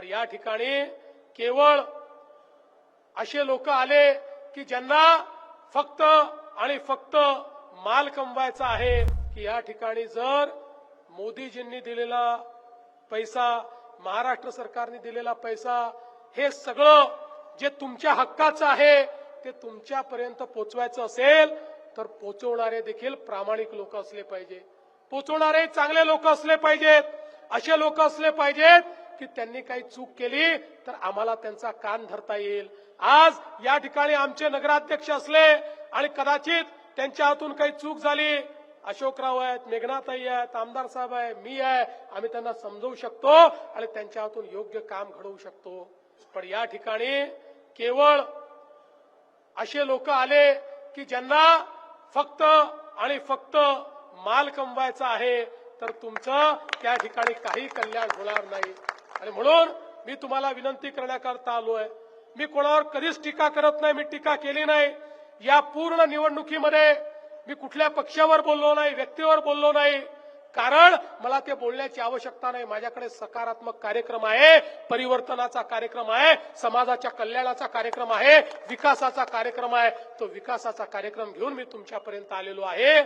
पण या ठिकाणी केवळ असे लोक आले की ज्यांना फक्त आणि फक्त माल कमवायचा आहे की या ठिकाणी जर मोदीजींनी दिलेला पैसा महाराष्ट्र सरकारने दिलेला पैसा हे सगळं जे तुमच्या हक्काचं आहे ते तुमच्यापर्यंत पोचवायचं असेल तर पोचवणारे देखील प्रामाणिक लोक असले पाहिजे. पोचवणारे चांगले लोक असले पाहिजेत. असे लोक असले पाहिजेत की त्यांनी काही चूक केली तर आम्हाला त्यांचा कान धरता येईल. आज या ठिकाणी आमचे नगराध्यक्ष असले आणि कदाचित त्यांच्या हातून काही चूक झाली अशोकराव आहेत मेघनाताई आहेत आमदार साहेब आहे मी आहे आम्ही त्यांना समजवू शकतो आणि त्यांच्या हातून योग्य काम घडवू शकतो. पण या ठिकाणी केवळ असे लोक आले की ज्यांना फक्त आणि फक्त माल कमवायचा आहे तर तुमचं त्या ठिकाणी काही कल्याण होणार नाही. आणि म्हणून मी तुम्हाला विनंती करण्याकरता आलोय मी कोणावर कधीच टीका करत नाही मी टीका केली नाही. या पूर्ण निवडणुकीमध्ये मी कुठल्या पक्षावर बोललो नाही व्यक्तीवर बोललो नाही. कारण मला ते बोलण्याची आवश्यकता नाही. माझ्याकडे सकारात्मक कार्यक्रम आहे परिवर्तनाचा कार्यक्रम आहे समाजाच्या कल्याणाचा कार्यक्रम आहे विकासाचा कार्यक्रम आहे. तो विकासाचा कार्यक्रम घेऊन मी तुमच्यापर्यंत आलेलो आहे.